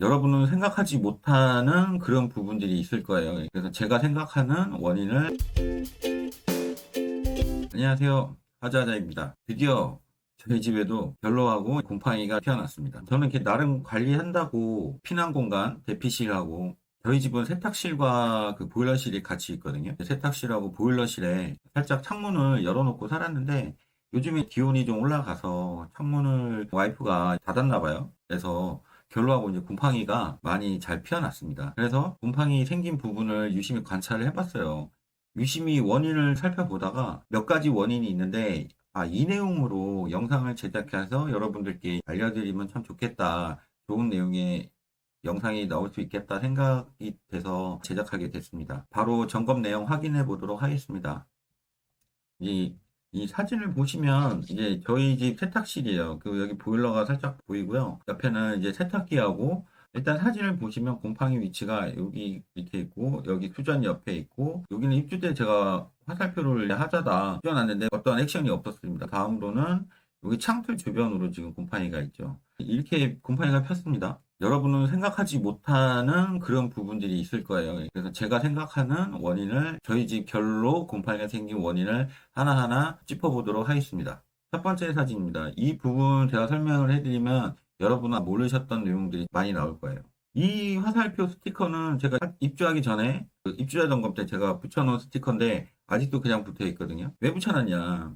여러분은 생각하지 못하는 그런 부분들이 있을 거예요. 그래서 제가 생각하는 원인을 안녕하세요. 하자하자입니다. 드디어 저희 집에도 결로하고 곰팡이가 피어났습니다. 저는 이렇게 나름 관리한다고 피난 공간, 대피실하고 저희 집은 세탁실과 그 보일러실이 같이 있거든요. 세탁실하고 보일러실에 살짝 창문을 열어놓고 살았는데 요즘에 기온이 좀 올라가서 창문을 와이프가 닫았나 봐요. 그래서 결로하고 이제 곰팡이가 많이 잘 피어났습니다. 그래서 곰팡이 생긴 부분을 유심히 관찰을 해봤어요. 유심히 원인을 살펴보다가 몇 가지 원인이 있는데 아, 이 내용으로 영상을 제작해서 여러분들께 알려드리면 참 좋겠다. 좋은 내용의 영상이 나올 수 있겠다 생각이 돼서 제작하게 됐습니다. 바로 점검 내용 확인해 보도록 하겠습니다. 이, 이 사진을 보시면 이제 저희 집 세탁실이에요. 그 여기 보일러가 살짝 보이고요. 옆에는 이제 세탁기하고 일단 사진을 보시면 곰팡이 위치가 여기 밑에 있고 여기 수전 옆에 있고 여기는 입주 때 제가 화살표를 하자다 띄워놨는데 어떠한 액션이 없었습니다. 다음으로는 여기 창틀 주변으로 지금 곰팡이가 있죠. 이렇게 곰팡이가 폈습니다. 여러분은 생각하지 못하는 그런 부분들이 있을 거예요. 그래서 제가 생각하는 원인을 저희 집 결로 곰팡이가 생긴 원인을 하나하나 짚어보도록 하겠습니다. 첫 번째 사진입니다. 이 부분 제가 설명을 해드리면 여러분은 모르셨던 내용들이 많이 나올 거예요. 이 화살표 스티커는 제가 입주하기 전에 그 입주자 점검 때 제가 붙여놓은 스티커인데 아직도 그냥 붙어 있거든요. 왜 붙여놨냐?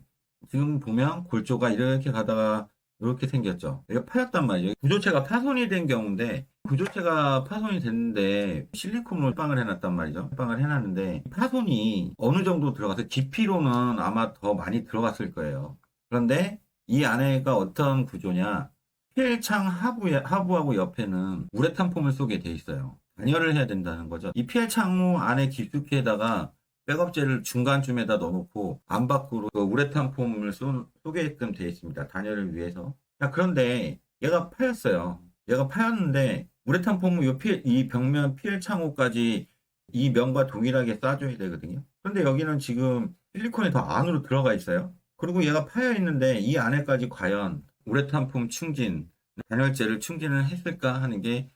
지금 보면 골조가 이렇게 가다가 이렇게 생겼죠. 이게 파였단 말이죠. 구조체가 파손이 된 경우인데 구조체가 파손이 됐는데 실리콘으로 빵을 해놨단 말이죠. 빵을 해놨는데 파손이 어느 정도 들어가서 깊이로는 아마 더 많이 들어갔을 거예요. 그런데 이 안에가 어떤 구조냐? 필창 하부에, 하부하고 옆에는 우레탄 폼을 쏘게 돼 있어요. 단열을 해야 된다는 거죠. 이 필창호 안에 깊숙이에다가 백업제를 중간쯤에다 넣어놓고 안 밖으로 그 우레탄 폼을 쏘, 쏘게끔 되어 있습니다. 단열을 위해서. 자, 그런데 얘가 파였어요. 얘가 파였는데 우레탄 폼은 이, 필, 이 벽면 필 창호까지 이 면과 동일하게 쏴줘야 되거든요. 그런데 여기는 지금 실리콘이 더 안으로 들어가 있어요. 그리고 얘가 파여 있는데 이 안에까지 과연 우레탄 폼 충진, 단열재를 충진을 했을까 하는 게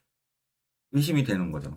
의심이 되는 거죠.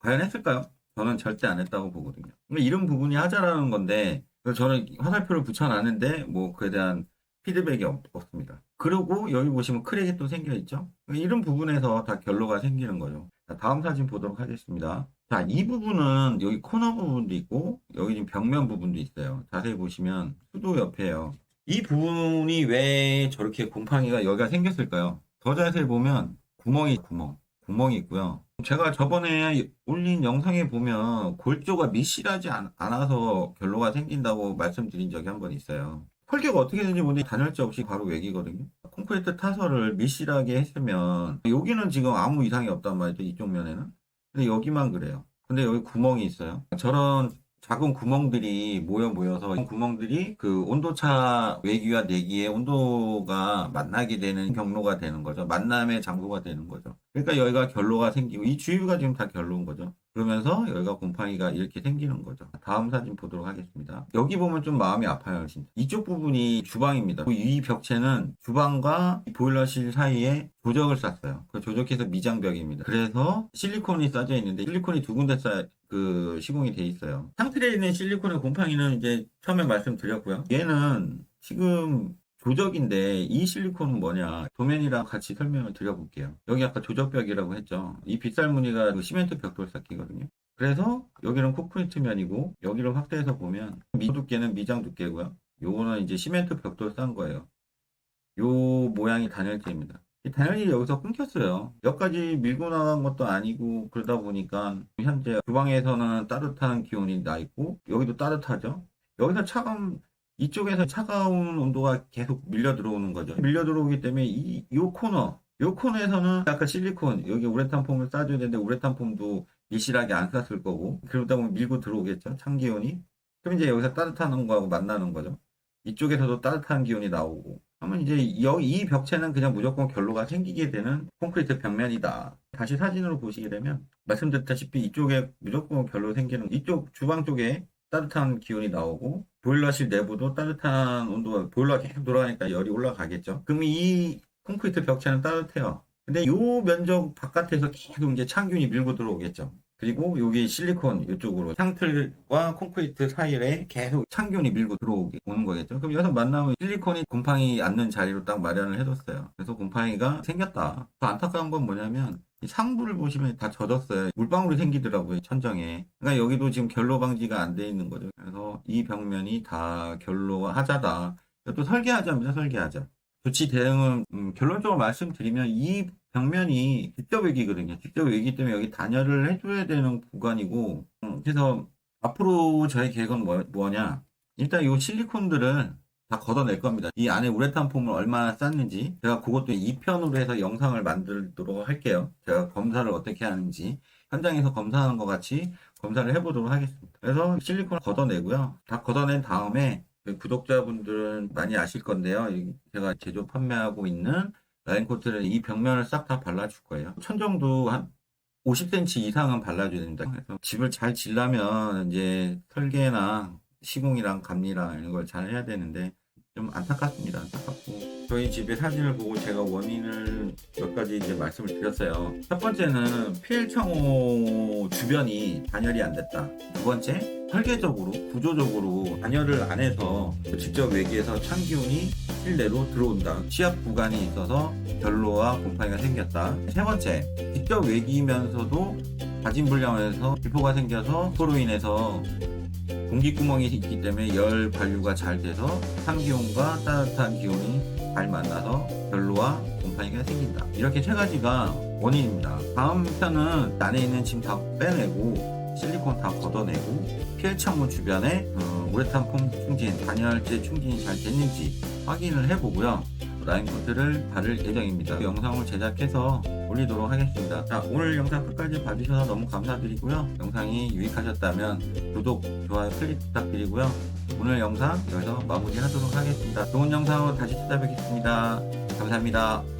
과연 했을까요? 저는 절대 안 했다고 보거든요. 이런 부분이 하자라는 건데 저는 화살표를 붙여놨는데 뭐 그에 대한 피드백이 없, 습니다 그리고 여기 보시면 크랙이 또 생겨 있죠. 이런 부분에서 다 결로가 생기는 거죠. 자, 다음 사진 보도록 하겠습니다. 자, 이 부분은 여기 코너 부분도 있고 여기 지금 벽면 부분도 있어요. 자세히 보시면 수도 옆에요. 이 부분이 왜 저렇게 곰팡이가 여기가 생겼을까요? 더 자세히 보면 구멍이 구멍, 구멍이 있고요. 제가 저번에 올린 영상에 보면 골조가 미실하지 않, 않아서 결로가 생긴다고 말씀드린 적이 한 번 있어요. 설계가 어떻게 되는지 보니 단열재 없이 바로 외기거든요. 콘크리트 타설을 미실하게 했으면 여기는 지금 아무 이상이 없단 말이죠. 이쪽 면에는. 근데 여기만 그래요. 근데 여기 구멍이 있어요. 저런 작은 구멍들이 모여 모여서 이 구멍들이 그 온도차 외기와 내기의 온도가 만나게 되는 경로가 되는 거죠. 만남의 장소가 되는 거죠. 그러니까 여기가 결로가 생기고 이 주위가 지금 다 결로인 거죠. 그러면서 여기가 곰팡이가 이렇게 생기는 거죠. 다음 사진 보도록 하겠습니다. 여기 보면 좀 마음이 아파요, 진짜. 이쪽 부분이 주방입니다. 이 벽체는 주방과 보일러실 사이에 조적을 쌌어요. 그 조적해서 미장벽입니다. 그래서 실리콘이 싸져 있는데 실리콘이 두 군데 쌓, 그 시공이 돼 있어요. 상틀에 있는 실리콘의 곰팡이는 이제 처음에 말씀드렸고요. 얘는 지금 조적인데 이 실리콘은 뭐냐? 도면이랑 같이 설명을 드려볼게요. 여기 아까 조적벽이라고 했죠? 이 빗살 무늬가 그 시멘트 벽돌 쌓기거든요. 그래서 여기는 콘크리트 면이고 여기를 확대해서 보면 미 두께는 미장 두께고요. 요거는 이제 시멘트 벽돌 싼 거예요. 요 모양이 단열재입니다. 이 단열이 여기서 끊겼어요. 여기까지 밀고 나간 것도 아니고 그러다 보니까 현재 주방에서는 따뜻한 기온이 나 있고 여기도 따뜻하죠? 여기서 차가운 이쪽에서 차가운 온도가 계속 밀려 들어오는 거죠. 밀려 들어오기 때문에 이, 요 코너, 요 코너에서는 아까 실리콘, 여기 우레탄 폼을 싸줘야 되는데 우레탄 폼도 밀실하게 안 쌌을 거고, 그러다 보면 밀고 들어오겠죠. 찬 기온이. 그럼 이제 여기서 따뜻한 거하고 만나는 거죠. 이쪽에서도 따뜻한 기온이 나오고. 하면 이제 여기 이 벽체는 그냥 무조건 결로가 생기게 되는 콘크리트 벽면이다. 다시 사진으로 보시게 되면 말씀드렸다시피 이쪽에 무조건 결로 생기는 이쪽 주방 쪽에 따뜻한 기온이 나오고 보일러실 내부도 따뜻한 온도가 보일러가 계속 돌아가니까 열이 올라가겠죠. 그럼 이 콘크리트 벽체는 따뜻해요. 근데 요 면적 바깥에서 계속 이제 창균이 밀고 들어오겠죠. 그리고 여기 실리콘 이쪽으로 창틀과 콘크리트 사이에 계속 창균이 밀고 들어오게 오는 거겠죠. 그럼 여기서 만나면 실리콘이 곰팡이 앉는 자리로 딱 마련을 해뒀어요. 그래서 곰팡이가 생겼다. 더 안타까운 건 뭐냐면 이 상부를 보시면 다 젖었어요. 물방울이 생기더라고요, 천정에. 그러니까 여기도 지금 결로 방지가 안 돼 있는 거죠. 그래서 이 벽면이 다 결로 하자다. 또 설계하자입니다, 설계하자. 조치 대응은 음, 결론적으로 말씀드리면 이 벽면이 직접 외기거든요. 직접 외기 때문에 여기 단열을 해줘야 되는 구간이고 음, 그래서 앞으로 저희 계획은 뭐, 뭐냐 일단 이 실리콘들을 다 걷어낼 겁니다. 이 안에 우레탄 폼을 얼마나 쌌는지 제가 그것도 2편으로 해서 영상을 만들도록 할게요. 제가 검사를 어떻게 하는지 현장에서 검사하는 것 같이 검사를 해보도록 하겠습니다. 그래서 실리콘을 걷어내고요. 다 걷어낸 다음에 그 구독자분들은 많이 아실 건데요. 이 제가 제조 판매하고 있는 라인 코트를 이 벽면을 싹 다 발라줄 거예요. 천정도 한 50cm 이상은 발라줘야 됩니다. 그래서 집을 잘 지려면 이제 설계나 시공이랑 감리랑 이런 걸 잘 해야 되는데 좀 안타깝습니다. 안타깝고 저희 집의 사진을 보고 제가 원인을 몇 가지 이제 말씀을 드렸어요. 첫 번째는 필청호 주변이 단열이 안 됐다. 두 번째 설계적으로 구조적으로 단열을 안 해서 직접 외기에서 찬 기운이 실내로 들어온다. 시압 구간이 있어서 결로와 곰팡이가 생겼다. 세 번째 직접 외기면서도 가진 불량에서 기포가 생겨서 그로 인해서 공기구멍이 있기 때문에 열 관류가 잘 돼서 찬기온과 따뜻한 기온이 잘 만나서 결로와 곰팡이가 생긴다. 이렇게 세 가지가 원인입니다. 다음 편은 안에 있는 짐 다 빼내고 실리콘 다 걷어내고 피해 창문 주변에 어, 우레탄 폼 충진, 단열재 충진이 잘 됐는지 확인을 해보고요. 라인 코트를 바를 예정입니다. 그 영상을 제작해서 올리도록 하겠습니다. 자, 오늘 영상 끝까지 봐주셔서 너무 감사드리고요. 영상이 유익하셨다면 구독, 좋아요, 클릭 부탁드리고요. 오늘 영상 여기서 마무리하도록 하겠습니다. 좋은 영상으로 다시 찾아뵙겠습니다. 감사합니다.